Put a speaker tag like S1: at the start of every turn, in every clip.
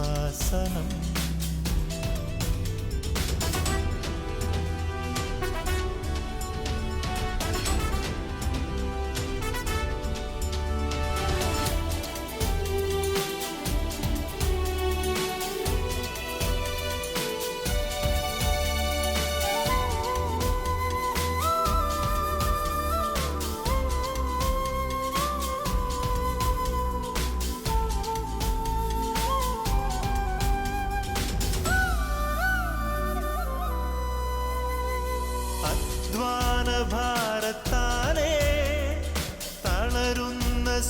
S1: കൃപാസനം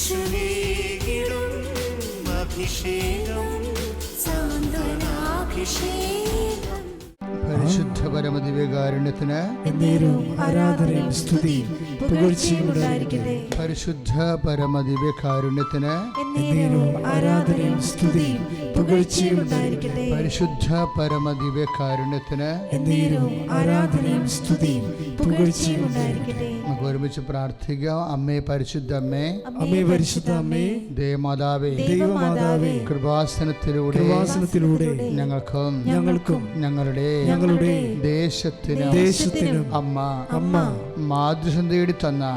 S1: യേശുവേകിടും അഭിഷേകം സാന്ത്വനാഭിഷേകം.
S2: പരിശുദ്ധ പരമദിവ്യകാരുണ്യത്തിന്
S3: എന്നേരും ആരാധനയും സ്തുതിയും. പുകഴ്ചയും ഉണ്ടായിരിക്കട്ടെ
S2: പരിശുദ്ധ
S3: എന്നേരവും ആരാധനയും സ്തുതിയും പുകഴ്ചയും ഉണ്ടായിരിക്കട്ടെ
S2: പരിശുദ്ധ
S3: എന്നേരവും ആരാധനയും സ്തുതിയും പുകഴ്ചയും ഉണ്ടായിരിക്കട്ടെ
S2: നമുക്ക് ഒരുമിച്ച് പ്രാർത്ഥിക്കാം. അമ്മേ പരിശുദ്ധ അമ്മേ.
S3: അമ്മേ പരിശുദ്ധ അമ്മേ.
S2: ദേവമാതാവേ.
S3: ദൈവമാതാവേ.
S2: കൃപാസനത്തിലൂടെ
S3: കൃപാസനത്തിലൂടെ
S2: ഞങ്ങൾക്കും
S3: ഞങ്ങൾക്കും
S2: ഞങ്ങളുടെ
S3: ഞങ്ങളുടെ
S2: ദേശത്തിനും
S3: ദേശത്തിനും
S2: അമ്മ
S3: അമ്മ
S2: മാതൃസം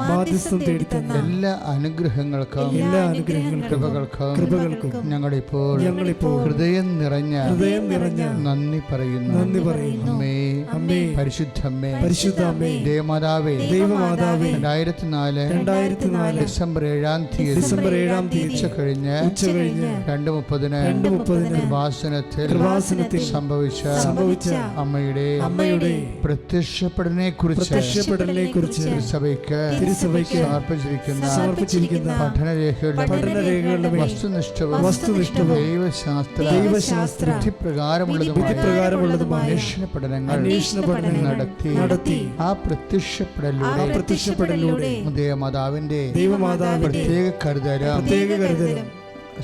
S3: ബാധ്യസ്ഥം തേടിത്തന്ന
S2: എല്ലാ അനുഗ്രഹങ്ങൾക്കും
S3: എല്ലാ അനുഗ്രഹങ്ങൾക്കും
S2: കൃപകൾക്കും
S3: കൃപകൾക്കും
S2: ഞങ്ങളിപ്പോൾ
S3: ഞങ്ങളിപ്പോൾ
S2: ഹൃദയം നിറഞ്ഞ
S3: ഹൃദയം നിറഞ്ഞ
S2: നന്ദി പറയുന്നു.
S3: നന്ദി പറയുന്നു.
S2: അമ്മേ
S3: അമ്മേ
S2: പരിശുദ്ധമ്മേ
S3: പരിശുദ്ധ അമ്മേ
S2: ദേവമാതാവേ
S3: ദൈവമാതാവേ
S2: രണ്ടായിരത്തി നാല്
S3: രണ്ടായിരത്തി നാല്
S2: ഡിസംബർ ഏഴാം തീയതി
S3: ഡിസംബർ ഏഴാം തീയതി
S2: ഉച്ച കഴിഞ്ഞ്
S3: ഉച്ച കഴിഞ്ഞ്
S2: രണ്ട് മുപ്പതിന്
S3: രണ്ട് മുപ്പതിന്
S2: കൃപാസനത്തിൽ
S3: കൃപാസനത്തിൽ
S2: സംഭവിച്ച
S3: സംഭവിച്ച
S2: അമ്മയുടെ
S3: അമ്മയുടെ
S2: പ്രത്യക്ഷപ്പെടലിനെ കുറിച്ച്
S3: പ്രത്യക്ഷപ്പെടലിനെ കുറിച്ച്
S2: സഭയ്ക്ക്
S3: തിരുസഭയ്ക്ക്
S2: സമർപ്പിച്ചിരിക്കുന്ന
S3: സമർപ്പിച്ചിരിക്കുന്ന
S2: പഠനരേഖകളുടെ
S3: പഠനരേഖകളുടെ
S2: വസ്തുനിഷ്ഠവും
S3: വസ്തുനിഷ്ഠവും
S2: ദൈവശാസ്ത്ര
S3: ദൈവശാസ്ത്ര
S2: വിധിപ്രകാരമുള്ളതുമായ
S3: വിധിപ്രകാരമുള്ളതുമായ
S2: അന്വേഷണ പഠനങ്ങൾ
S3: അന്വേഷണ പഠനങ്ങൾ
S2: നടത്തി.
S3: നടത്തി.
S2: ആ പ്രത്യക്ഷപ്പെടലിലൂടെ
S3: പ്രത്യക്ഷപ്പെടലിലൂടെ
S2: ദേവമാതാവിന്റെ
S3: ദൈവമാതാവിന്റെ
S2: പ്രത്യേക കരുതലും
S3: പ്രത്യേക കരുതലും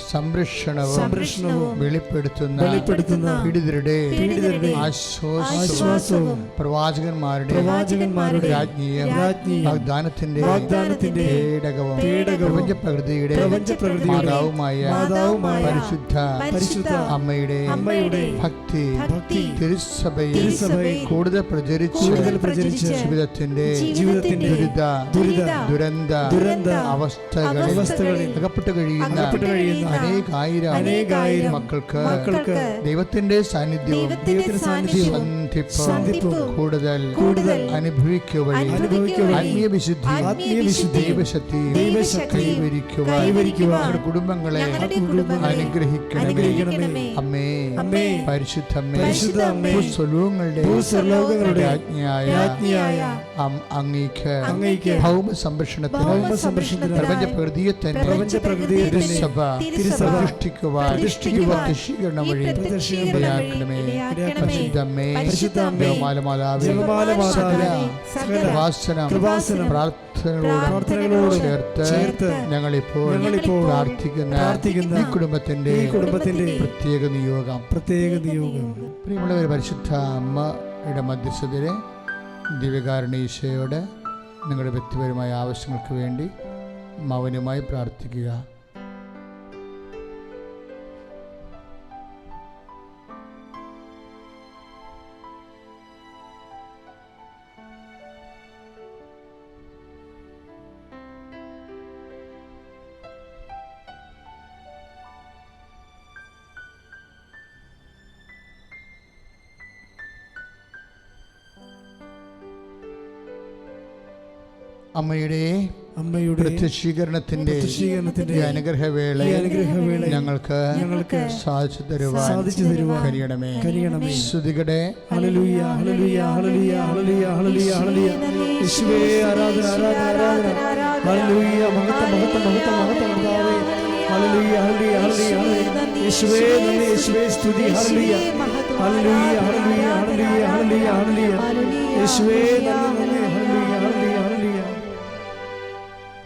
S2: സംരക്ഷണവും
S3: സംരക്ഷണവും
S2: വെളിപ്പെടുത്തുന്ന
S3: വെളിപ്പെടുത്തുന്ന
S2: പീഡിതരുടെ
S3: പീഡിതരുടെ
S2: ആശ്വാസവും പ്രവാചകന്മാരുടെ
S3: പ്രവാചകന്മാരുടെ
S2: രാജ്ഞിയും
S3: രാജ്ഞിയും
S2: വാഗ്ദാനത്തിന്റെ
S3: വാഗ്ദാനത്തിന്റെ
S2: പേടകവും മാതാവുമായ
S3: മാതാവുമായ
S2: പരിശുദ്ധ
S3: പരിശുദ്ധ
S2: അമ്മയുടെ
S3: അമ്മയുടെ
S2: ഭക്തി
S3: ഭക്തി
S2: തിരുസഭയിൽ
S3: തിരുസഭയിൽ
S2: കൂടുതൽ പ്രചരിച്ച്
S3: കൂടുതൽ പ്രചരിച്ച്
S2: ജീവിതത്തിന്റെ
S3: ജീവിതത്തിന്റെ
S2: ദുരിത
S3: ദുരിത
S2: ദുരന്ത
S3: ദുരന്ത
S2: അവസ്ഥകളിൽ
S3: അവസ്ഥകളിൽ
S2: അകപ്പെട്ട് കഴിയുന്ന
S3: അകപ്പെട്ട് കഴിയുന്ന
S2: അനേകായിരം
S3: അനേകായിരം
S2: മക്കൾക്ക്
S3: മക്കൾക്ക്
S2: ദൈവത്തിന്റെ സാന്നിധ്യവും കൂടുതൽ
S3: കൂടുതൽ
S2: ദൈവശക്തി കൈവരിക്കുവാൻ കുടുംബങ്ങളെ അനുഗ്രഹിക്കണമേ. അമ്മേ.
S3: അമ്മേ.
S2: പരിശുദ്ധമ്മേ. അങ്ങേക്ക് ഭൗമ സംരക്ഷണത്തിന് പ്രപഞ്ച പ്രകൃതിയെ തന്നെ
S3: പ്രപഞ്ച പ്രകൃതിയെ
S2: തിരുസഭ
S3: തിരുസഭ
S2: പ്രതിഷ്ഠിക്കുവാൻ
S3: പ്രതിഷ്ഠിക്കുവാൻ
S2: വഴി പരിശുദ്ധമ്മേ. പ്രാർത്ഥനകളോട് ചേർത്ത് ഞങ്ങളിപ്പോൾ പ്രാർത്ഥിക്കുന്ന
S3: പ്രാർത്ഥിക്കുന്ന
S2: ഈ കുടുംബത്തിന്റെ
S3: കുടുംബത്തിന്റെ
S2: പ്രത്യേക നിയോഗം.
S3: പ്രത്യേക നിയോഗം.
S2: പ്രിയമുള്ളവർ പരിശുദ്ധ അമ്മയുടെ മധ്യസ്ഥതയിലെ ദിവ്യകാരണീശയോട് നിങ്ങളുടെ വ്യക്തിപരമായ ആവശ്യങ്ങൾക്ക് വേണ്ടി മൗനമായി പ്രാർത്ഥിക്കുക. അമ്മയുടെ
S3: അമ്മയുടെ
S2: പ്രത്യക്ഷീകരണത്തിന്റെ അനുഗ്രഹവേള ഞങ്ങൾക്ക് സാധിച്ചു തരുവാൻ
S3: സാധിച്ചു തരുവാൻ
S2: കഴിയണമേ
S3: കഴിയണമേ
S2: ശ്രുതികടെ
S3: ഹല്ലേലൂയ ഹല്ലേലൂയ ഹല്ലേലൂയ ഹല്ലേലൂയ ഹല്ലേലൂയ ഹല്ലേലൂയ. യേശുവേ ആരാധന ആരാധന ആരാധന. ഹല്ലേലൂയ മഹത്വ മഹത്വ മഹത്വ മഹത്വ കർത്താവേ. ഹല്ലേലൂയ ഹല്ലേലൂയ ഹല്ലേലൂയ ഹല്ലേലൂയ. യേശുവേ നന്ദി യേശുവേ സ്തുതി ഹല്ലേലൂയ ഹല്ലേലൂയ. ഹല്ലേലൂയ ഹല്ലേലൂയ ഹല്ലേലൂയ ഹല്ലേലൂയ. യേശുവേ നന്ദി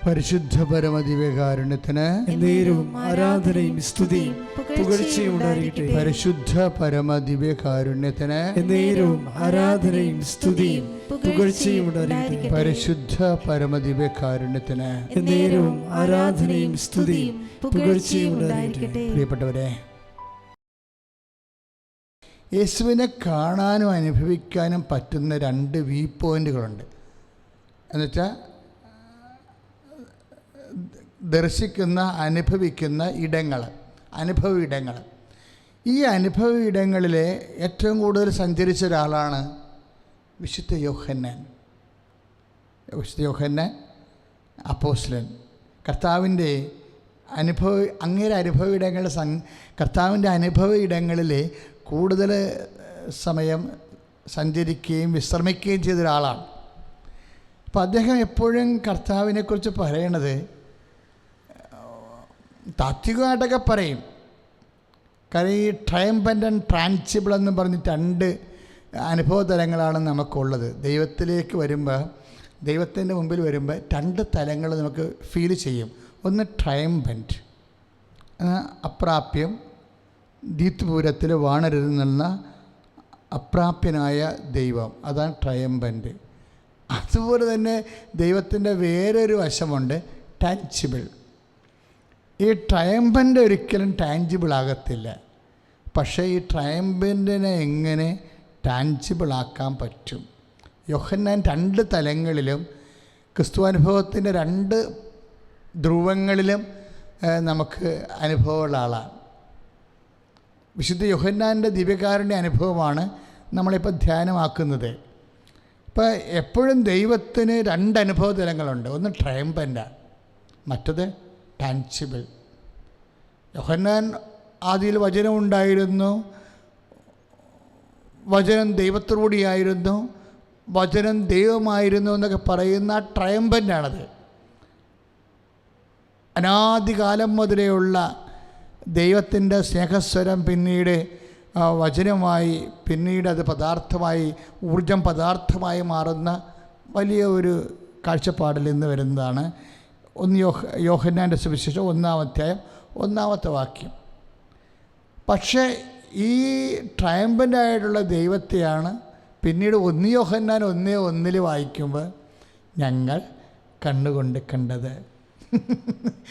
S2: പരിശുദ്ധ പരമദിവ്യകാരുണ്യത്തിന്
S3: എന്നേരവും ആരാധനയും സ്തുതിയും പുകഴ്ചയും ഉണ്ടായിരിക്കട്ടെ.
S2: പരിശുദ്ധ പരമദിവ്യകാരുണ്യത്തിന്
S3: നേരവും ആരാധനയും സ്തുതിയും പുകഴ്ചയും ഉണ്ടായിരിക്കട്ടെ.
S2: പരിശുദ്ധ പരമദിവ്യകാരുണ്യത്തിന്
S3: നേരവും ആരാധനയും സ്തുതിയും പുകഴ്ചയും ഉണ്ടായിരിക്കട്ടെ.
S2: പ്രിയപ്പെട്ടവരെ യേശുവിനെ കാണാനും അനുഭവിക്കാനും പറ്റുന്ന രണ്ട് വ്യൂ പോയിന്റുകളുണ്ട് എന്നുവെച്ചാൽ ദർശിക്കുന്ന അനുഭവിക്കുന്ന ഇടങ്ങൾ അനുഭവ ഇടങ്ങൾ. ഈ അനുഭവ ഇടങ്ങളിലെ ഏറ്റവും കൂടുതൽ സഞ്ചരിച്ച ഒരാളാണ് വിശുദ്ധ യോഹന്നാൻ. വിശുദ്ധ യോഹന്നാൻ അപ്പോസ്ലൻ കർത്താവിന്റെ അനുഭവ അങ്ങേരെ അനുഭവ ഇടങ്ങളിൽ സം കർത്താവിന്റെ അനുഭവ ഇടങ്ങളിൽ കൂടുതൽ സമയം സഞ്ചരിക്കുകയും വിശ്രമിക്കുകയും ചെയ്ത ഒരാളാണ്. അപ്പം അദ്ദേഹം എപ്പോഴും കർത്താവിനെക്കുറിച്ച് പറയണത് താത്വികമായിട്ടൊക്കെ പറയും. കാരണം ഈ ട്രയംപന്റ് ആൻഡ് ട്രാൻസിബിൾ എന്ന് പറഞ്ഞ് രണ്ട് അനുഭവ തലങ്ങളാണ് നമുക്കുള്ളത്. ദൈവത്തിലേക്ക് വരുമ്പോൾ ദൈവത്തിന്റെ മുമ്പിൽ വരുമ്പോൾ രണ്ട് തലങ്ങൾ നമുക്ക് ഫീൽ ചെയ്യും. ഒന്ന് ട്രയംപന്റ് അപ്രാപ്യം ദീത്പൂരത്തിൽ നിന്ന അപ്രാപ്യനായ ദൈവം. അതാണ് ട്രയംപന്റ് അതുപോലെ തന്നെ ദൈവത്തിന്റെ വേറൊരു വശമുണ്ട് ടാൻസിബിൾ ഈ ട്രയംബന്റ് ഒരിക്കലും ടാഞ്ചിബിൾ ആകത്തില്ല. പക്ഷേ ഈ ട്രയംബന്റിനെ എങ്ങനെ ടാൻജിബിൾ ആക്കാൻ പറ്റും? യോഹന്നാൻ രണ്ട് തലങ്ങളിലും ക്രിസ്തുവനുഭവത്തിന്റെ രണ്ട് ധ്രുവങ്ങളിലും നമുക്ക് അനുഭവമുള്ള ആളാണ്. വിശുദ്ധ യോഹന്നാന്റെ ദിവ്യകാരുണ്യ അനുഭവമാണ് നമ്മളിപ്പോൾ ധ്യാനമാക്കുന്നത്. ഇപ്പോൾ എപ്പോഴും ദൈവത്തിന് രണ്ട് അനുഭവ തലങ്ങളുണ്ട്. ഒന്ന് ട്രയംബന്റാണ് മറ്റത് ടാൻസിബിൾ യോഹന്നാൻ ആദ്യയിൽ വചനം ഉണ്ടായിരുന്നു. വചനം ദൈവത്തോടുകൂടിയായിരുന്നു. വചനം ദൈവമായിരുന്നു എന്നൊക്കെ പറയുന്ന ട്രയംബന്റാണത് അനാദികാലം മുതലെയുള്ള ദൈവത്തിന്റെ സ്നേഹസ്വരം പിന്നീട് വചനമായി പിന്നീട് അത് പദാർത്ഥമായി ഊർജം പദാർത്ഥമായി മാറുന്ന വലിയ ഒരു കാഴ്ചപ്പാടിൽ നിന്ന് വരുന്നതാണ്. ഒന്ന് യോഹ യോഹന്നാന്റെ സുവിശേഷം ഒന്നാമധ്യായം ഒന്നാമത്തെ വാക്യം. പക്ഷേ ഈ ട്രയംബന്റായിട്ടുള്ള ദൈവത്തെയാണ് പിന്നീട് ഒന്ന് യോഹന്നാൻ ഒന്നേ ഒന്നിൽ വായിക്കുമ്പോൾ ഞങ്ങൾ കണ്ണുകൊണ്ട് കണ്ടത്.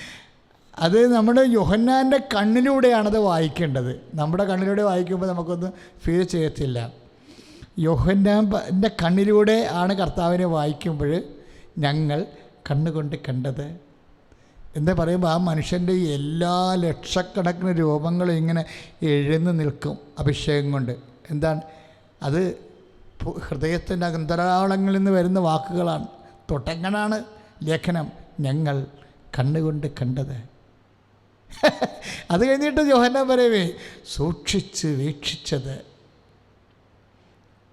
S2: അത് നമ്മുടെ യോഹന്നാന്റെ കണ്ണിലൂടെയാണത് വായിക്കേണ്ടത്. നമ്മുടെ കണ്ണിലൂടെ വായിക്കുമ്പോൾ നമുക്കൊന്നും ഫീൽ ചെയ്യത്തില്ല. യോഹന്നാന്റെ കണ്ണിലൂടെ ആണ് കർത്താവിനെ വായിക്കുമ്പോൾ ഞങ്ങൾ കണ്ണുകൊണ്ട് കണ്ടത്. എന്ന് പറയുമ്പോൾ ആ മനുഷ്യന്റെ എല്ലാ ലക്ഷക്കണക്കിന് രൂപങ്ങളും ഇങ്ങനെ എഴുന്ന് നിൽക്കും അഭിഷേകം കൊണ്ട്. എന്താണ്? അത് ഹൃദയത്തിന്റെ അന്തരാളങ്ങളിൽ നിന്ന് വരുന്ന വാക്കുകളാണ്. തൊട്ടങ്ങനാണ് ലേഖനം ഞങ്ങൾ കണ്ണുകൊണ്ട് കണ്ടത്. അത് കഴിഞ്ഞിട്ട് ജോഹന്ന പറയവേ സൂക്ഷിച്ച് വീക്ഷിച്ചത്.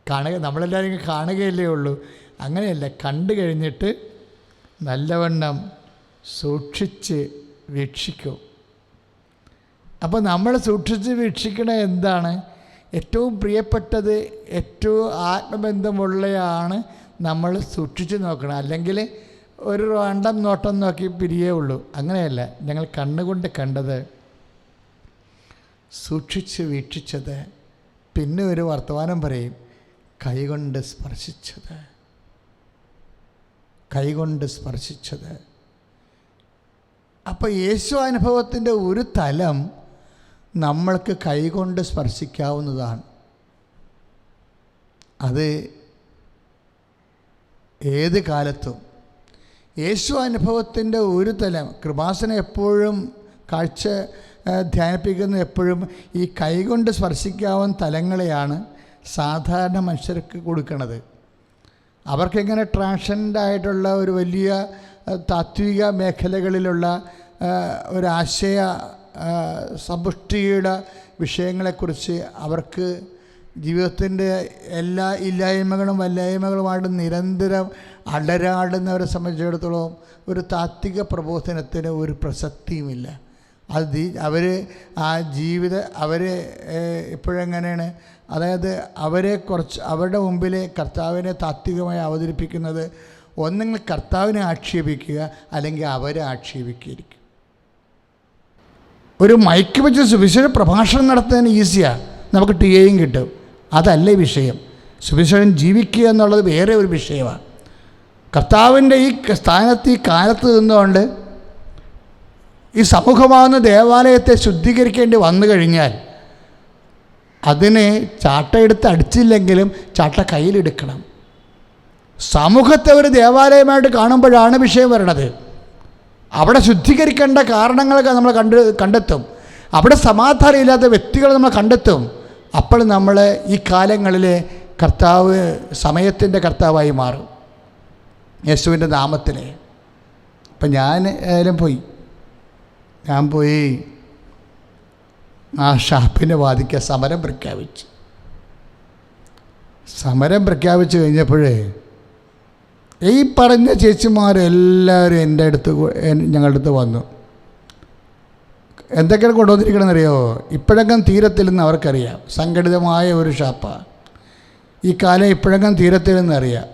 S2: കാണുക നമ്മളെല്ലാവരും കാണുകയല്ലേ ഉള്ളൂ. അങ്ങനെയല്ല കണ്ടു കഴിഞ്ഞിട്ട് നല്ലവണ്ണം സൂക്ഷിച്ച് വീക്ഷിക്കും. അപ്പോൾ നമ്മൾ സൂക്ഷിച്ച് വീക്ഷിക്കണ എന്താണ്? ഏറ്റവും പ്രിയപ്പെട്ടത് ഏറ്റവും ആത്മബന്ധമുള്ളയാണ് നമ്മൾ സൂക്ഷിച്ച് നോക്കണം. അല്ലെങ്കിൽ ഒരു രണ്ടാം നോട്ടം നോക്കി പിരിയേ ഉള്ളൂ. അങ്ങനെയല്ല ഞങ്ങൾ കണ്ണുകൊണ്ട് കണ്ടത് സൂക്ഷിച്ച് വീക്ഷിച്ചത്. പിന്നെ ഒരു വർത്തമാനം പറയും കൈകൊണ്ട് സ്പർശിച്ചത്. കൈകൊണ്ട് സ്പർശിച്ചത്. അപ്പോൾ യേശു അനുഭവത്തിന്റെ ഒരു തലം നമ്മൾക്ക് കൈകൊണ്ട് സ്പർശിക്കാവുന്നതാണ്. അത് ഏത് കാലത്തും. യേശു അനുഭവത്തിന്റെ ഒരു തലം കൃപാസന എപ്പോഴും കാഴ്ച ധ്യാനിപ്പിക്കുന്ന എപ്പോഴും ഈ കൈകൊണ്ട് സ്പർശിക്കാവുന്ന തലങ്ങളെയാണ് സാധാരണ മനുഷ്യർക്ക് കൊടുക്കുന്നത് അവർക്കിങ്ങനെ ട്രാൻഷൻഡായിട്ടുള്ള ഒരു വലിയ താത്വിക മേഖലകളിലുള്ള ഒരാശയ സമ്പുഷ്ടിയുടെ വിഷയങ്ങളെക്കുറിച്ച് അവർക്ക് ജീവിതത്തിന്റെ എല്ലാ ഇല്ലായ്മകളും വല്ലായ്മകളുമായിട്ട് നിരന്തരം അടരാടുന്നവരെ സംബന്ധിച്ചിടത്തോളം ഒരു താത്വിക പ്രബോധനത്തിന് ഒരു പ്രസക്തിയുമില്ല. അത് അവർ ആ ജീവിത അവർ എപ്പോഴെങ്ങനെയാണ് അതായത് അവരെ കുറച്ച് അവരുടെ മുമ്പിൽ കർത്താവിനെ താത്വികമായി അവതരിപ്പിക്കുന്നത് ഒന്നെങ്കിൽ കർത്താവിനെ ആക്ഷേപിക്കുക അല്ലെങ്കിൽ അവരെ ആക്ഷേപിക്കുകയായിരിക്കും. ഒരു മൈക്ക് വെച്ച് സുവിശേഷ പ്രഭാഷണം നടത്താൻ ഈസിയാണ് നമുക്ക് ടി എയും കിട്ടും. അതല്ല വിഷയം. സുവിശേഷം ജീവിക്കുക എന്നുള്ളത് വേറെ ഒരു വിഷയമാണ് കർത്താവിന്റെ ഈ സ്ഥാനത്ത് ഈ കാലത്ത് നിന്നുകൊണ്ട് ഈ സമൂഹമാകുന്ന ദേവാലയത്തെ ശുദ്ധീകരിക്കേണ്ടി വന്നു കഴിഞ്ഞാൽ അതിനെ ചാട്ടയെടുത്ത് അടിച്ചില്ലെങ്കിലും ചാട്ട കയ്യിലെടുക്കണം. സമൂഹത്തെ ഒരു ദേവാലയമായിട്ട് കാണുമ്പോഴാണ് വിഷയം വരണത്. അവിടെ ശുദ്ധീകരിക്കേണ്ട കാരണങ്ങളൊക്കെ നമ്മൾ കണ്ട് കണ്ടെത്തും. അവിടെ സമാധാനമില്ലാത്ത വ്യക്തികളെ നമ്മൾ കണ്ടെത്തും. അപ്പോൾ നമ്മൾ ഈ കാലങ്ങളിൽ കർത്താവ് സമയത്തിന്റെ കർത്താവായി മാറും. യേശുവിന്റെ നാമത്തിൽ അപ്പം ഞാൻ ഏതായാലും പോയി. ഞാൻ പോയി ആ ഷാപ്പിന്റെ വാദിക്ക സമരം പ്രഖ്യാപിച്ചു. സമരം പ്രഖ്യാപിച്ചു കഴിഞ്ഞപ്പോഴേ ഈ പറഞ്ഞ ചേച്ചിമാരെല്ലാവരും എന്റെ അടുത്ത് ഞങ്ങളുടെ അടുത്ത് വന്നു. എന്തൊക്കെയാണ് കൊണ്ടുവന്നിരിക്കണമെന്നറിയോ ഇപ്പോഴെങ്കിലും തീരത്തില്ലെന്ന് അവർക്കറിയാം. സംഘടിതമായ ഒരു ഷാപ്പാണ് ഈ കാലം ഇപ്പോഴെങ്കിലും തീരത്തില്ലെന്ന് അറിയാം.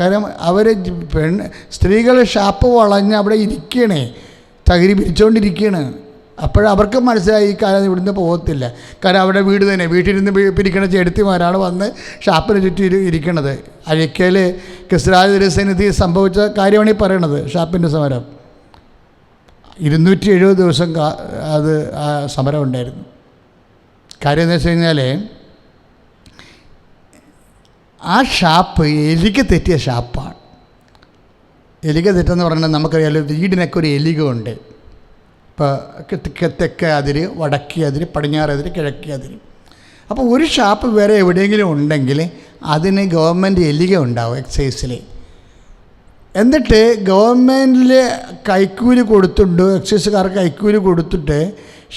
S2: കാരണം അവർ പെണ്ണ് സ്ത്രീകൾ ഷാപ്പ് വളഞ്ഞ് അവിടെ ഇരിക്കണേ. തകരി പിരിച്ചുകൊണ്ടിരിക്കുകയാണ് അപ്പോഴവർക്ക് മനസ്സിലായി ഈ കാലം ഇവിടുന്ന് പോകത്തില്ല. കാരണം അവിടെ വീട് തന്നെ. വീട്ടിലിരുന്ന് പിരിക്കണ ചെടുത്തിമാരാണ് വന്ന് ഷാപ്പിന് ചുറ്റും ഇരി ഇരിക്കണത്. അഴയ്ക്കൽ ക്രിസ്തുരാജ ദുരസന്നിധി സംഭവിച്ച കാര്യമാണ് ഈ പറയണത് ഷാപ്പിന്റെ സമരം. ഇരുന്നൂറ്റി എഴുപത് ദിവസം അത് ആ സമരം ഉണ്ടായിരുന്നു. കാര്യം എന്ന് വെച്ച് കഴിഞ്ഞാൽ ആ ഷാപ്പ് എലിക്ക് തെറ്റിയ ഷാപ്പാണ്. എലിക തെറ്റെന്ന് പറഞ്ഞാൽ നമുക്കറിയാലോ വീടിനൊക്കെ ഒരു എലിക ഉണ്ട് ഇപ്പോൾ തെക്ക് അതിര് വടക്കേ അതിര് പടിഞ്ഞാറ് അതിര് കിഴക്കേ അതിര്. അപ്പോൾ ഒരു ഷാപ്പ് വേറെ എവിടെയെങ്കിലും ഉണ്ടെങ്കിൽ അതിന് ഗവൺമെന്റ് എലിക ഉണ്ടാവും എക്സൈസിൽ എന്നിട്ട് ഗവൺമെന്റിൽ കൈക്കൂലി കൊടുത്തിട്ടുണ്ട് എക്സൈസുകാർക്ക് കൈക്കൂലി കൊടുത്തിട്ട്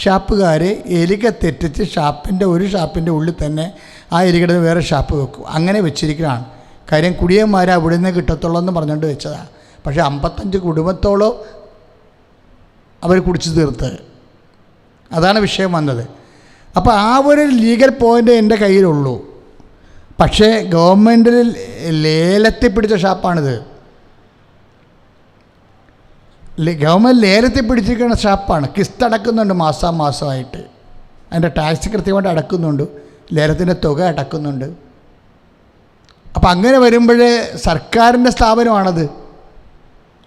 S2: ഷാപ്പുകാർ എലിക തെറ്റിച്ച് ഷാപ്പിന്റെ ഒരു ഷാപ്പിന്റെ ഉള്ളിൽ തന്നെ ആ എലികടന്ന് വേറെ ഷാപ്പ് വെക്കും. അങ്ങനെ വെച്ചിരിക്കുകയാണ് കാര്യം കുടിയന്മാർ അവിടെ നിന്ന് കിട്ടത്തുള്ളൂ എന്ന് പറഞ്ഞുകൊണ്ട് വെച്ചതാണ് പക്ഷേ അമ്പത്തഞ്ച് കുടുംബത്തോളം അവർ കുടിച്ചു തീർത്ത്. അതാണ് വിഷയം വന്നത്. അപ്പോൾ ആ ഒരു ലീഗൽ പോയിന്റ് എന്റെ കയ്യിലുള്ളൂ. പക്ഷേ ഗവൺമെന്റിൽ ലേലത്തിൽ പിടിച്ച ഷാപ്പാണിത്. ഗവൺമെന്റ് ലേലത്തിൽ പിടിച്ചിരിക്കുന്ന ഷാപ്പാണ്. കിസ്ത് അടക്കുന്നുണ്ട് മാസാ മാസമായിട്ട്. അതിന്റെ ടാക്സ് കൃത്യമായിട്ട് അടക്കുന്നുണ്ട്. ലേലത്തിന്റെ തുക അടക്കുന്നുണ്ട്. അപ്പം അങ്ങനെ വരുമ്പോഴേ സർക്കാരിന്റെ സ്ഥാപനമാണത്.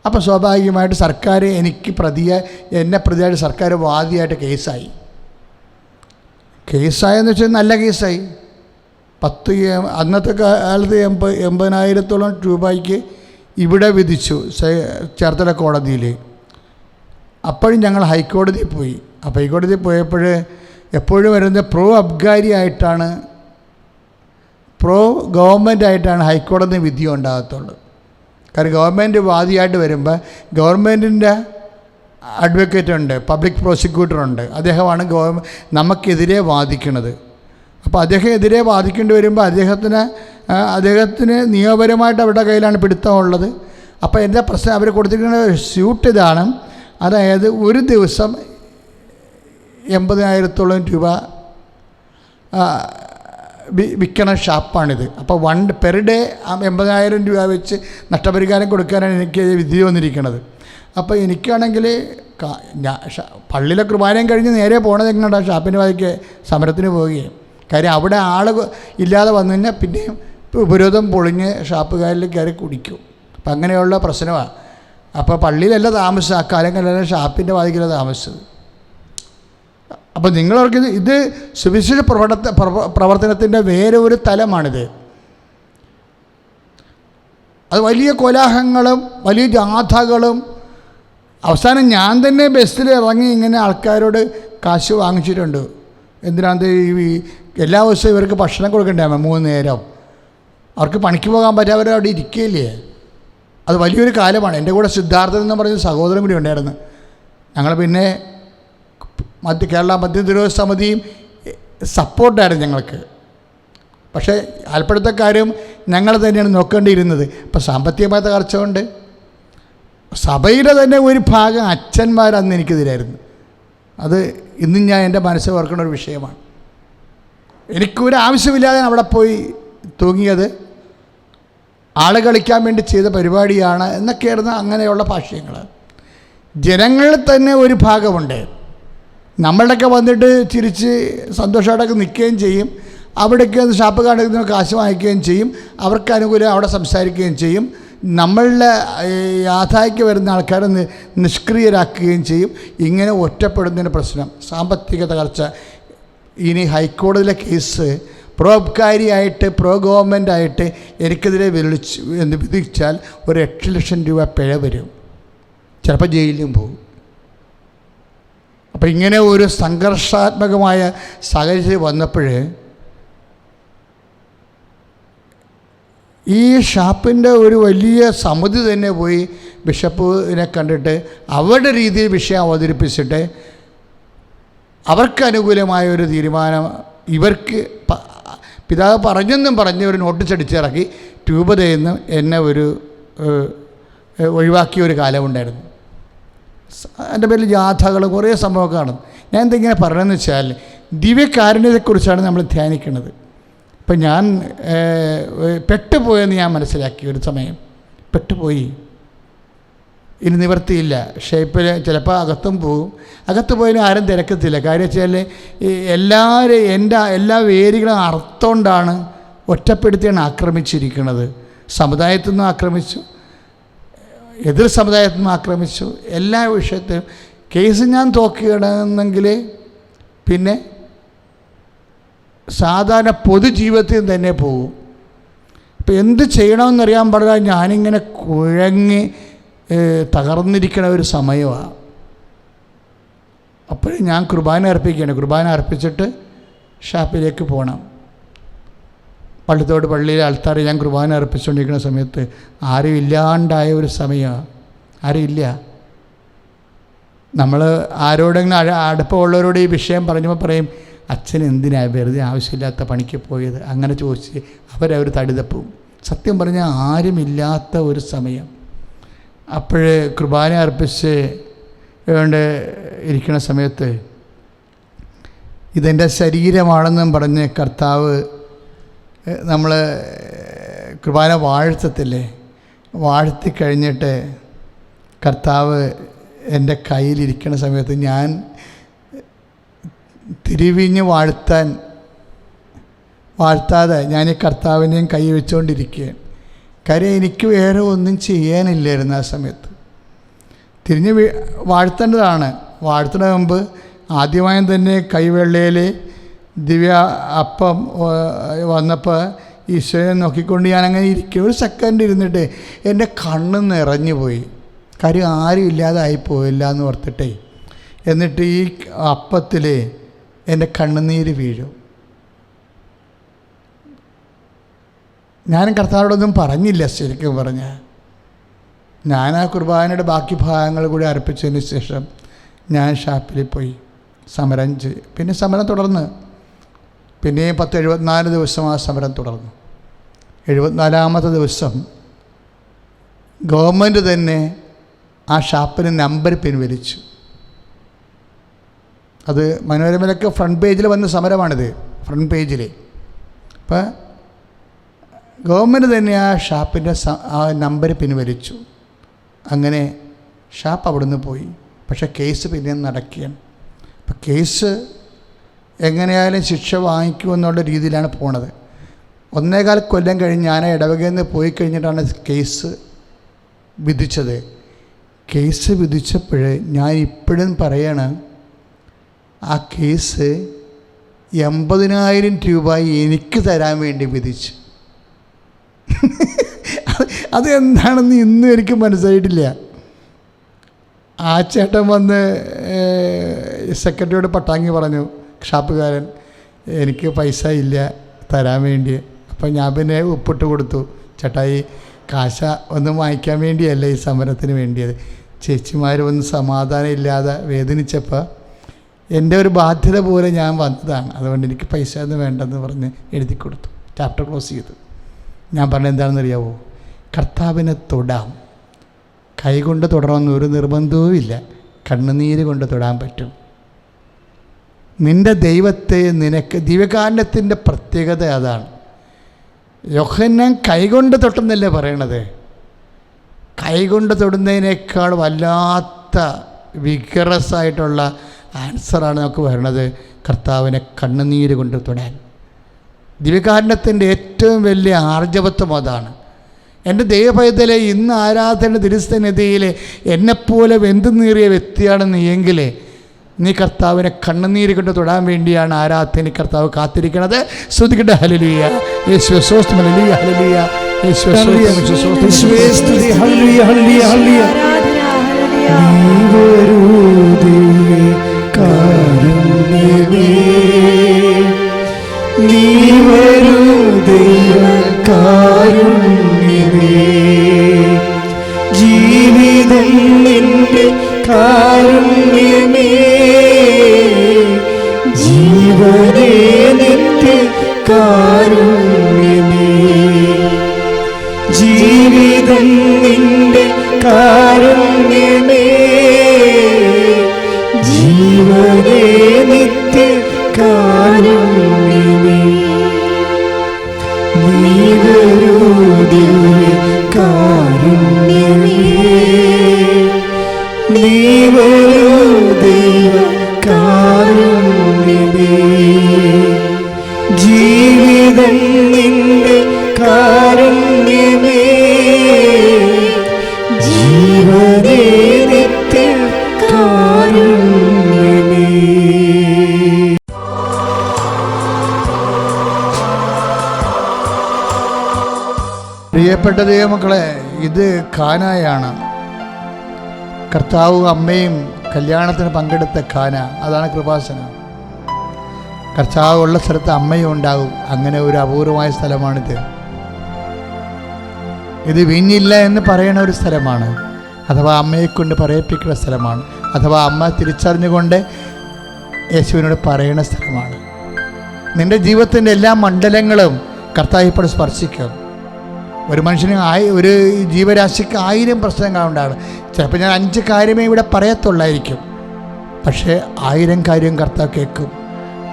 S2: അപ്പം സ്വാഭാവികമായിട്ട് സർക്കാർ എനിക്ക് പ്രതിയെ എന്നെ പ്രതിയായിട്ട് സർക്കാർ വാദിയായിട്ട് കേസായി. കേസായെന്ന് വെച്ചാൽ നല്ല കേസായി. പത്ത് അന്നത്തെ കാലത്ത് എൺപത് എൺപതിനായിരത്തോളം രൂപയ്ക്ക് ഇവിടെ വിധിച്ചു ചേർത്തല കോടതിയിൽ അപ്പോഴും ഞങ്ങൾ ഹൈക്കോടതിയിൽ പോയി. അപ്പോൾ ഹൈക്കോടതിയിൽ പോയപ്പോൾ എപ്പോഴും വരുന്ന പ്രോ അബ്ഗാരി ആയിട്ടാണ് പ്രോ ഗവൺമെന്റ് ആയിട്ടാണ് ഹൈക്കോടതി വിധി ഉണ്ടാകത്തുള്ളൂ. കാരണം ഗവൺമെന്റ് വാദിയായിട്ട് വരുമ്പോൾ ഗവൺമെന്റിന്റെ അഡ്വക്കേറ്റ് ഉണ്ട് പബ്ലിക് പ്രോസിക്യൂട്ടർ ഉണ്ട്. അദ്ദേഹമാണ് ഗവൺമെന്റ് നമുക്കെതിരെ വാദിക്കുന്നത് അപ്പോൾ അദ്ദേഹം എതിരെ വാദിക്കേണ്ടി വരുമ്പോൾ അദ്ദേഹത്തിന് അദ്ദേഹത്തിന് നിയമപരമായിട്ട് അവരുടെ കയ്യിലാണ് പിടുത്തമുള്ളത് അപ്പോൾ എന്റെ പ്രശ്നം അവർ കൊടുത്തിരിക്കുന്ന സ്യൂട്ട് ഇതാണ്. അതായത് ഒരു ദിവസം എൺപതിനായിരത്തോളം രൂപ വിൽക്കണ ഷാപ്പാണിത്. അപ്പോൾ വൺ പെർ ഡേ എൺപതിനായിരം രൂപ വെച്ച് നഷ്ടപരിഹാരം കൊടുക്കാനാണ് എനിക്ക് വിധി വന്നിരിക്കുന്നത് അപ്പോൾ എനിക്കാണെങ്കിൽ പള്ളിയിലെ കുർബാനയും കഴിഞ്ഞ് നേരെ പോണത് എങ്ങനെയാണ് ഷാപ്പിന്റെ വാതിക്ക് സമരത്തിന് പോവുകയും. കാര്യം അവിടെ ആൾ ഇല്ലാതെ വന്നു കഴിഞ്ഞാൽ പിന്നെയും ഉപരോധം പൊളിഞ്ഞ് ഷാപ്പുകാരിൽ കയറി കുടിക്കും. അപ്പം അങ്ങനെയുള്ള പ്രശ്നമാണ് അപ്പോൾ പള്ളിയിലല്ല താമസിച്ചത് അക്കാലങ്ങളിലല്ല കാലങ്ങളിലെല്ലാം ഷാപ്പിന്റെ വാതിക്കലാണ് താമസിച്ചത്. അപ്പോൾ നിങ്ങളവർക്ക് ഇത് സുവിശേഷ പ്രവർത്ത പ്രവ- പ്രവർത്തനത്തിന്റെ വേറെ ഒരു തലമാണിത്. അത് വലിയ കോലാഹങ്ങളും വലിയ ജാഥകളും. അവസാനം ഞാൻ തന്നെ ബസ്സിൽ ഇറങ്ങി ഇങ്ങനെ ആൾക്കാരോട് കാശ് വാങ്ങിച്ചിട്ടുണ്ട്. എന്തിനാണ് ഈ എല്ലാ ദിവസവും ഇവർക്ക് ഭക്ഷണം കൊടുക്കണ്ടേ മൂന്ന് നേരം? അവർക്ക് പണിക്ക് പോകാൻ പറ്റാതെ അവിടെ ഇരിക്കുകയില്ലേ അത് വലിയൊരു കാലമാണ്. എന്റെ കൂടെ സിദ്ധാർത്ഥൻ എന്ന് പറഞ്ഞ സഹോദരൻ കൂടി ഉണ്ടായിരുന്നു. ഞങ്ങൾ പിന്നെ മധ്യ കേരള മധ്യ തിരുവ സമിതിയും സപ്പോർട്ടായിരുന്നു ഞങ്ങൾക്ക്. പക്ഷേ ആൽപ്പഴത്തെ കാര്യം ഞങ്ങൾ തന്നെയാണ് നോക്കേണ്ടിയിരുന്നത്. ഇപ്പം സാമ്പത്തികമായ തകർച്ച കൊണ്ട് സഭയുടെ തന്നെ ഒരു ഭാഗം അച്ഛന്മാർ അന്ന് എനിക്കെതിരായിരുന്നു. അത് ഇന്നും ഞാൻ എന്റെ മനസ്സ് ഓർക്കുന്ന ഒരു വിഷയമാണ്. എനിക്കൊരു ആവശ്യമില്ലാതെ അവിടെ പോയി തൂങ്ങിയത്. ആൾ കളിക്കാൻ വേണ്ടി ചെയ്ത പരിപാടിയാണ് എന്നൊക്കെയായിരുന്നു അങ്ങനെയുള്ള ഭാഷ്യങ്ങൾ ജനങ്ങളിൽ തന്നെ ഒരു ഭാഗമുണ്ട്. നമ്മളുടെയൊക്കെ വന്നിട്ട് ചിരിച്ച് സന്തോഷമായിട്ടൊക്കെ നിൽക്കുകയും ചെയ്യും. അവിടേക്ക് ഷാപ്പ് കാണിക്കുന്ന കാശ് വാങ്ങിക്കുകയും ചെയ്യും. അവർക്ക് അനുകൂലം അവിടെ സംസാരിക്കുകയും ചെയ്യും. നമ്മളുടെ യാഥാക്ക് വരുന്ന ആൾക്കാരെ നിഷ്ക്രിയരാക്കുകയും ചെയ്യും. ഇങ്ങനെ ഒറ്റപ്പെടുന്നതിന് പ്രശ്നം. സാമ്പത്തിക തകർച്ച. ഇനി ഹൈക്കോടതിയിലെ കേസ് പ്രോബ്കാരിയായിട്ട് പ്രോ ഗവൺമെന്റായിട്ട് എനിക്കെതിരെ വിളിച്ച് എന്ന് വിധിച്ചാൽ ഒരു എട്ട് ലക്ഷം രൂപ പിഴ വരും. ചിലപ്പോൾ ജയിലിലും പോകും. അപ്പം ഇങ്ങനെ ഒരു സംഘർഷാത്മകമായ സാഹചര്യം വന്നപ്പോൾ ഈ ഷാപ്പിന്റെ ഒരു വലിയ സമിതി തന്നെ പോയി ബിഷപ്പിനെ കണ്ടിട്ട് അവരുടെ രീതിയിൽ വിഷയം അവതരിപ്പിച്ചിട്ട് അവർക്ക് അനുകൂലമായ ഒരു തീരുമാനം ഇവർക്ക് പിതാവ് പറഞ്ഞെന്നും പറഞ്ഞ് ഒരു നോട്ടീസ് അടിച്ചിറക്കി രൂപതയെന്നും എന്നെ ഒരു ഒഴിവാക്കിയ ഒരു കാലമുണ്ടായിരുന്നു. എന്റെ പേരിൽ ജാഥകൾ കുറേ സംഭവമൊക്കെ കാണും. ഞാൻ എന്തെങ്കിലും പറയണമെന്ന് വെച്ചാൽ ദിവ്യകാരുണ്യത്തെക്കുറിച്ചാണ് നമ്മൾ ധ്യാനിക്കുന്നത്. ഇപ്പം ഞാൻ പെട്ടുപോയെന്ന് ഞാൻ മനസ്സിലാക്കി ഒരു സമയം. പെട്ടുപോയി. ഇനി നിവർത്തിയില്ല ഷേപ്പിൽ ചിലപ്പോൾ അകത്തും പോകും അകത്ത് പോയാലും ആരും തിരക്കത്തില്ല. കാര്യം വെച്ചാൽ എല്ലാവരും എന്റെ എല്ലാ വേരുകളും അർത്ഥമുകൊണ്ടാണ് ഒറ്റപ്പെടുത്തിയാണ് ആക്രമിച്ചിരിക്കുന്നത്. സമുദായത്തിൽ നിന്നും ആക്രമിച്ചു. എതിർ സമുദായത്തിൽ നിന്ന് ആക്രമിച്ചു. എല്ലാ വിഷയത്തിലും കേസ് ഞാൻ തോക്കുകയാണെന്നെങ്കിൽ പിന്നെ സാധാരണ പൊതുജീവിതത്തിൽ തന്നെ പോകും. ഇപ്പം എന്ത് ചെയ്യണമെന്നറിയാൻ പാടില്ല. ഞാനിങ്ങനെ കുഴങ്ങി തകർന്നിരിക്കണ ഒരു സമയമാണ്. അപ്പോഴും ഞാൻ കുർബാന അർപ്പിക്കുകയാണ്. കുർബാന അർപ്പിച്ചിട്ട് ഷാപ്പിലേക്ക് പോകണം. പള്ളിത്തോട് പള്ളിയിലെ ആൾക്കാർ ഞാൻ കുർബാന അർപ്പിച്ചുകൊണ്ടിരിക്കുന്ന സമയത്ത് ആരും ഇല്ലാണ്ടായ ഒരു സമയമാണ് ആരും ഇല്ല. നമ്മൾ ആരോടെങ്കിലും അടുപ്പമുള്ളവരോട് ഈ വിഷയം പറഞ്ഞപ്പോൾ പറയും അച്ഛൻ എന്തിനാ വെറുതെ ആവശ്യമില്ലാത്ത പണിക്ക് പോയത്? അങ്ങനെ ചോദിച്ച് അവരവർ തടിതപ്പും. സത്യം പറഞ്ഞാൽ ആരുമില്ലാത്ത ഒരു സമയം. അപ്പോഴ് കുർബാന അർപ്പിച്ച് കൊണ്ട് ഇരിക്കുന്ന സമയത്ത് ഇതെന്റെ ശരീരമാണെന്നും പറഞ്ഞ് കർത്താവ് നമ്മൾ കൃപാന വാഴ്ത്തത്തില്ലേ വാഴ്ത്തി കഴിഞ്ഞിട്ട് കർത്താവ് എന്റെ കയ്യിലിരിക്കുന്ന സമയത്ത് ഞാൻ തിരിവിഞ്ഞ് വാഴ്ത്താൻ വാഴ്ത്താതെ ഞാൻ ഈ കർത്താവിനെയും കൈ വെച്ചുകൊണ്ടിരിക്കുകയാണ് കാര്യം എനിക്ക് വേറെ ഒന്നും ചെയ്യാനില്ലായിരുന്നു ആ സമയത്ത്. തിരിഞ്ഞ് വാഴ്ത്തേണ്ടതാണ്. വാഴ്ത്തണ മുമ്പ് ആദ്യമായും തന്നെ കൈവെള്ളയിൽ ദിവ്യ അപ്പം വന്നപ്പോൾ ഈശോയെ നോക്കിക്കൊണ്ട് ഞാൻ അങ്ങനെ ഇരിക്കും ഒരു സെക്കൻഡ് ഇരുന്നിട്ട് എന്റെ കണ്ണ് നിറഞ്ഞു പോയി. കാര്യം ആരും ഇല്ലാതായി പോയില്ല എന്ന് ഓർത്തിട്ടേ. എന്നിട്ട് ഈ അപ്പത്തിൽ എന്റെ കണ്ണുനീര് വീഴും. ഞാൻ കർത്താവോടൊന്നും പറഞ്ഞില്ല ശരിക്കും പറഞ്ഞാൽ ഞാൻ ആ കുർബാനയുടെ ബാക്കി ഭാഗങ്ങൾ കൂടി അർപ്പിച്ചതിന് ശേഷം ഞാൻ ഷാപ്പിൽ പോയി. സമരം ചെയ്യും പിന്നെ സമരം തുടർന്ന്. പിന്നെയും പത്ത് എഴുപത്തിനാല് ദിവസം ആ സമരം തുടർന്നു. എഴുപത്തിനാലാമത്തെ ദിവസം ഗവൺമെന്റ് തന്നെ ആ ഷാപ്പിന് നമ്പർ പിൻവലിച്ചു. അത് മനോരമയിലൊക്കെ ഫ്രണ്ട് പേജിൽ വന്ന സമരമാണിത് ഫ്രണ്ട് പേജിൽ അപ്പം ഗവൺമെന്റ് തന്നെ ആ ഷാപ്പിന്റെ ആ നമ്പർ പിൻവലിച്ചു. അങ്ങനെ ഷാപ്പ് അവിടുന്ന് പോയി. പക്ഷേ കേസ് പിന്നെ നടക്കുകയാണ്. അപ്പം കേസ് എങ്ങനെയായാലും ശിക്ഷ വാങ്ങിക്കുമെന്നുള്ള രീതിയിലാണ് പോണത്. ഒന്നേകാൽ കൊല്ലം കഴിഞ്ഞ് ഞാൻ ഇടവകയിൽ നിന്ന് പോയി കഴിഞ്ഞിട്ടാണ് കേസ് വിധിച്ചത്. കേസ് വിധിച്ചപ്പോൾ ഞാൻ ഇപ്പോഴും പറയാണ് ആ കേസ് എൺപതിനായിരം രൂപ എനിക്ക് തരാൻ വേണ്ടി വിധിച്ചു. അത് എന്താണെന്ന് ഇന്നും എനിക്ക് മനസ്സിലായിട്ടില്ല. ആ ചേട്ടൻ വന്ന് സെക്രട്ടറിയോട് പട്ടാങ്ങി പറഞ്ഞു ഷാപ്പുകാരൻ എനിക്ക് പൈസ ഇല്ല തരാൻ വേണ്ടി. അപ്പം ഞാൻ പിന്നെ ഒപ്പിട്ട് കൊടുത്തു. ചേട്ടായി കാശ ഒന്ന് വാങ്ങിക്കാൻ വേണ്ടിയല്ല ഈ സമരത്തിന് വേണ്ടിയത്? ചേച്ചിമാർ സമാധാനം ഇല്ലാതെ വേദനിച്ചപ്പോൾ എന്റെ ഒരു ബാധ്യത പോലെ ഞാൻ വന്നതാണ്. അതുകൊണ്ട് എനിക്ക് പൈസ ഒന്നും വേണ്ടെന്ന് പറഞ്ഞ് എഴുതി കൊടുത്തു. ചാപ്റ്റർ ക്ലോസ് ചെയ്തു. ഞാൻ പറഞ്ഞത് എന്താണെന്ന് അറിയാവോ കർത്താവിനെ തൊടാം. കൈകൊണ്ട് തൊടണമെന്ന് ഒരു നിർബന്ധവുമില്ല. കണ്ണുനീര് കൊണ്ട് തൊടാൻ പറ്റും. നിന്റെ ദൈവത്തെ നിനക്ക് ദിവ്യകാരണത്തിന്റെ പ്രത്യേകത അതാണ്. യോഹന്നാൻ കൈകൊണ്ട് തൊട്ടെന്നല്ലേ പറയണത്? കൈകൊണ്ട് തൊടുന്നതിനേക്കാൾ വല്ലാത്ത വിഗ്രസ് ആയിട്ടുള്ള ആൻസറാണ് നമുക്ക് വരണത്. കർത്താവിനെ കണ്ണുനീര് കൊണ്ട് തൊടാൻ. ദിവ്യകാരണത്തിന്റെ ഏറ്റവും വലിയ ആർജവത്വം അതാണ്. എന്റെ ദൈവഭയത്തിലെ ഇന്ന് ആരാധന തിരുസ്ഥനിധിയിൽ എന്നെപ്പോലെ വെന്തു നീറിയ വ്യക്തിയാണ് നീ കർത്താവിനെ കണ്ണുനീര് കൊണ്ട് തൊടാൻ വേണ്ടിയാണ് ആരാധന കർത്താവ് കാത്തിരിക്കണത് ശ്രുതിക്കട്ടെ ഹലലിയ യേശു ഹലലിയ ഹലലിയ യേശു
S3: ജീവിതം നിന്റെ കാരുണ്യമേ ജീവനേ.
S2: ദൈവമക്കളെ ഇത് കാനായാണ് കർത്താവും അമ്മയും കല്യാണത്തിന് പങ്കെടുത്ത കാന അതാണ് കൃപാസന. കർത്താവ് ഉള്ള സ്ഥലത്ത് അമ്മയും ഉണ്ടാകും. അങ്ങനെ ഒരു അപൂർവമായ സ്ഥലമാണിത്. ഇത് വീഞ്ഞില്ല എന്ന് പറയുന്ന ഒരു സ്ഥലമാണ്. അഥവാ അമ്മയെ കൊണ്ട് പറയിപ്പിക്കുന്ന സ്ഥലമാണ്. അഥവാ അമ്മ തിരിച്ചറിഞ്ഞുകൊണ്ട് യേശുവിനോട് പറയുന്ന സ്ഥലമാണ്. നിന്റെ ജീവിതത്തിന്റെ എല്ലാ മണ്ഡലങ്ങളും കർത്താവ് ഇപ്പോൾ സ്പർശിക്കും. ഒരു മനുഷ്യന് ആയി ഒരു ജീവരാശിക്ക് ആയിരം പ്രശ്നങ്ങളുണ്ടാണ് ചിലപ്പോൾ ഞാൻ അഞ്ച് കാര്യമേ ഇവിടെ പറയത്തുള്ളായിരിക്കും. പക്ഷേ ആയിരം കാര്യം കർത്താവ് കേൾക്കും.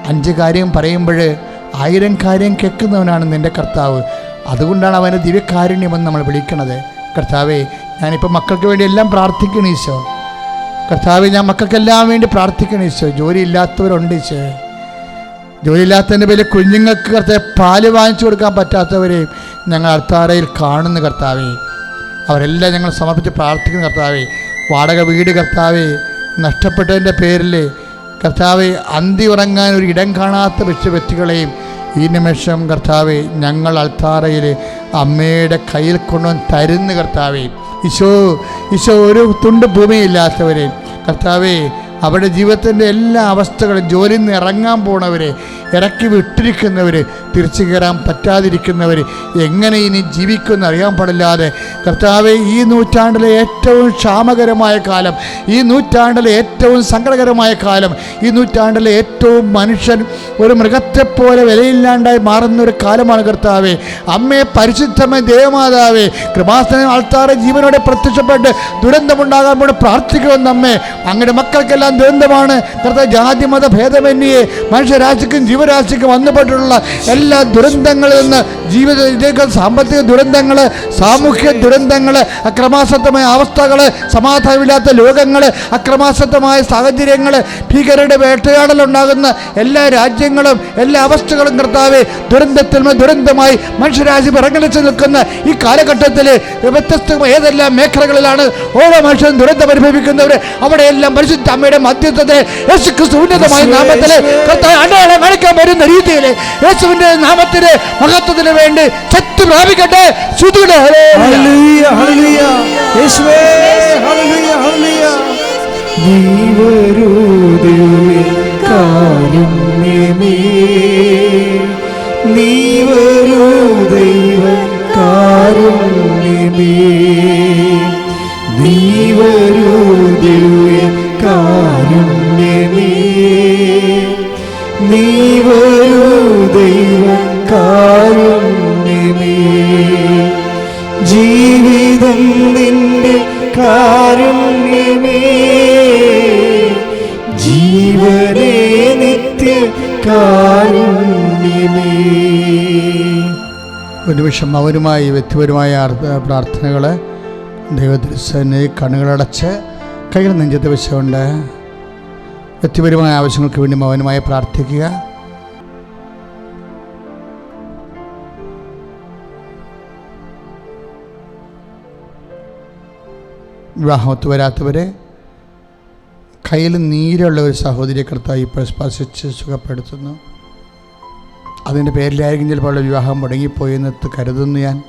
S2: അഞ്ച് കാര്യം പറയുമ്പോൾ ആയിരം കാര്യം കേൾക്കുന്നവനാണ് നിന്റെ കർത്താവ്. അതുകൊണ്ടാണ് അവന് ദിവ്യകാരുണ്യമെന്ന് നമ്മൾ വിളിക്കണത് കർത്താവേ ഞാനിപ്പോൾ മക്കൾക്ക് വേണ്ടി എല്ലാം പ്രാർത്ഥിക്കണം ഈശോ. കർത്താവ് ഞാൻ മക്കൾക്കെല്ലാം വേണ്ടി പ്രാർത്ഥിക്കണം ഈശോ. ജോലിയില്ലാത്തവരുണ്ട് ഈശോ. ജോലിയില്ലാത്തതിന്റെ പേരിൽ കുഞ്ഞുങ്ങൾക്ക് കർത്താവ് പാൽ വാങ്ങിച്ചു കൊടുക്കാൻ പറ്റാത്തവരെയും ഞങ്ങൾ അർത്താരയിൽ കാണുന്നു കർത്താവേ. അവരെല്ലാം ഞങ്ങൾ സമർപ്പിച്ച് പ്രാർത്ഥിക്കുന്നു കർത്താവേ. വാടക വീട് കർത്താവേ നഷ്ടപ്പെട്ടതിന്റെ പേരിൽ കർത്താവെ അന്തി ഉറങ്ങാൻ ഒരു ഇടം കാണാത്ത വെച്ച വ്യക്തികളെയും ഈ നിമിഷം കർത്താവെ ഞങ്ങൾ അൾത്താറയിൽ അമ്മയുടെ കയ്യിൽ കൊണ്ടുവന്ന് തരുന്നു കർത്താവെ. ഈശോ ഈശോ ഒരു തുണ്ട് ഭൂമിയില്ലാത്തവരെ കർത്താവെ അവരുടെ ജീവിതത്തിന്റെ എല്ലാ അവസ്ഥകളും ജോലിയിൽ നിന്ന് ഇറങ്ങാൻ പോണവരെ ഇറക്കി വിട്ടിരിക്കുന്നവർ തിരിച്ചു കയറാൻ പറ്റാതിരിക്കുന്നവർ എങ്ങനെ ഇനി ജീവിക്കുമെന്ന് അറിയാൻ പാടില്ലാതെ കർത്താവെ ഈ നൂറ്റാണ്ടിലെ ഏറ്റവും ക്ഷാമകരമായ കാലം ഈ നൂറ്റാണ്ടിലെ ഏറ്റവും സങ്കടകരമായ കാലം ഈ നൂറ്റാണ്ടിലെ ഏറ്റവും മനുഷ്യൻ ഒരു മൃഗത്തെപ്പോലെ വിലയില്ലാണ്ടായി മാറുന്ന ഒരു കാലമാണ് കർത്താവേ. അമ്മയെ പരിശുദ്ധമേ ദേവമാതാവേ കൃപാസന ആൾത്താറെ ജീവനോടെ പ്രത്യക്ഷപ്പെട്ട് ദുരന്തമുണ്ടാകാൻ കൂടെ പ്രാർത്ഥിക്കുമെന്ന് അമ്മേ. അങ്ങയുടെ മക്കൾക്കെല്ലാം ദുരന്തമാണ്. കർത്താവ് ജാതി മത ഭേദമന്യേ മനുഷ്യരാശിക്കും ജീവരാശിക്കും വന്നുപെട്ടിട്ടുള്ള എല്ലാ ദുരന്തങ്ങളിൽ നിന്ന് ജീവിത സാമ്പത്തിക ദുരന്തങ്ങൾ സാമൂഹ്യ ദുരന്തങ്ങൾ അക്രമാസക്തമായ അവസ്ഥകൾ സമാധാനമില്ലാത്ത ലോകങ്ങൾ അക്രമാസക്തമായ സാഹചര്യങ്ങൾ ഭീകരരുടെ വേട്ടയാടലുണ്ടാകുന്ന എല്ലാ രാജ്യങ്ങളും എല്ലാ അവസ്ഥകളും കർത്താവെ ദുരന്തത്തിൽ ദുരന്തമായി മനുഷ്യരാശി പിറങ്ങലിച്ച് നിൽക്കുന്ന ഈ കാലഘട്ടത്തിൽ വ്യത്യസ്ത ഏതെല്ലാം മേഖലകളിലാണ് ഓരോ മനുഷ്യരും ദുരന്തം അനുഭവിക്കുന്നവർ അവിടെയെല്ലാം പരിശുദ്ധ അമ്മയുടെ മധ്യത്തെ യേശു ക്രിസ്തു. ഉന്നതമായ നാമത്തിൽ കർത്താവ് അടയാളം കാണിക്കാൻ വരുന്ന രീതിയിൽ യേശുവിന്റെ നാമത്തിന് മഹത്വത്തിന് വേണ്ടി ശക്തി പ്രാപിക്കട്ടെ. ശ്രുതിയുടെ
S3: ഹല്ലേലൂയ. ഹല്ലേലൂയ യേശുവേ ഹല്ലേലൂയ ഹല്ലേലൂയ. നീ വരൂ ദൈവമേ കാരുണ്യമേ ദൈവ കാരുണ്യമേ ജീവിതം നിന്റെ കാരുണ്യമേ. ജീവനേ നിത്യ കാരുണ്യമേ.
S2: ഒരു നിമിഷം അവരുമായി വ്യക്തിപരമായ പ്രാർത്ഥനകൾ ദൈവത്തിന് കണ്ണുകളടച്ച് കൈകൾ നെഞ്ചത്ത് വെച്ചുകൊണ്ട് വ്യക്തിപരമായ ആവശ്യങ്ങൾക്ക് വേണ്ടി മൗനമായി പ്രാർത്ഥിക്കുക. വിവാഹമൊത്ത് വരാത്തവരെ കയ്യിൽ നീരുള്ള ഒരു സഹോദരിയെ കർത്താവ് ഇപ്പോൾ സ്പർശിച്ച് സുഖപ്പെടുത്തുന്നു. അതിന്റെ പേരിലായിരിക്കും ചിലപ്പോൾ വിവാഹം മുടങ്ങിപ്പോയെന്ന് കരുതുന്നു ഞാൻ.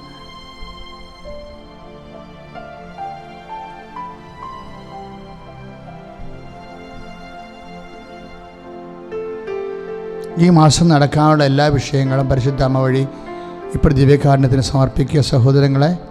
S2: ഈ മാസം നടക്കാനുള്ള എല്ലാ വിഷയങ്ങളും പരിശുദ്ധ അമ്മ വഴി ഇപ്പോൾ ദിവ്യകാരണത്തിന് സമർപ്പിക്കുക സഹോദരങ്ങളെ.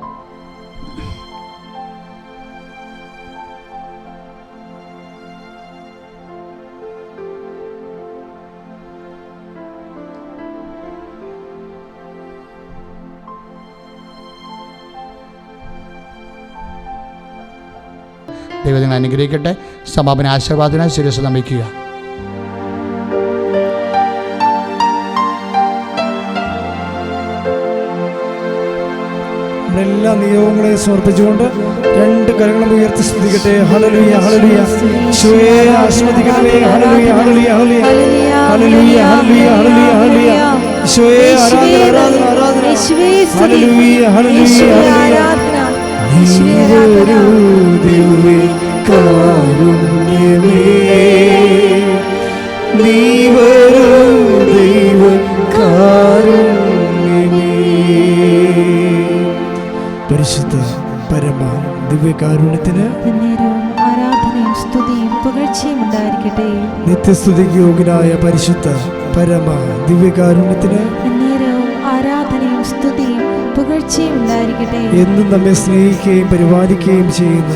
S2: അനുഗ്രഹിക്കട്ടെ. സമാപന ആശീർവാദന ശിരസ് നമിക്കുക
S3: എല്ലാ നിയോഗങ്ങളെ സമർപ്പിച്ചുകൊണ്ട് രണ്ട് കരങ്ങളും ഉയർത്തി സ്തുതിക്കട്ടെ. ഹല്ലേലൂയ ഹല്ലേലൂയ. ഈശോയെ ആസ്വദിക്കണമേ ഹല്ലേലൂയ ഹല്ലേലൂയ ഹല്ലേലൂയ. ഹല്ലേലൂയ ഹല്ലേലൂയ ഹല്ലേലൂയ. ഹല്ലേലൂയ ഈശോയെ ആരാധന ആരാധന ആരാധന. ഹല്ലേലൂയ ഹല്ലേലൂയ ഹല്ലേലൂയ. നീവരൂ ദൈവമേ. കാരുണ്യമേ നീവരൂ ദൈവ കാരുണ്യമേ പരിശുദ്ധ പരമ ദിവ്യകാരുണ്യത്തിന്
S4: ആരാധനയും സ്തുതിയും പുകഴ്ചയും ഉണ്ടായിരിക്കട്ടെ
S3: നിത്യസ്തുതിക്ക് യോഗ്യനായ പരിശുദ്ധ പരമ ദിവ്യകാരുണ്യത്തിന്
S4: ആരാധനയും സ്തുതിയും പുകഴ്ചയും ഉണ്ടായിരിക്കട്ടെ
S3: എന്നും നമ്മെ സ്നേഹിക്കുകയും പരിപാലിക്കുകയും ചെയ്യുന്ന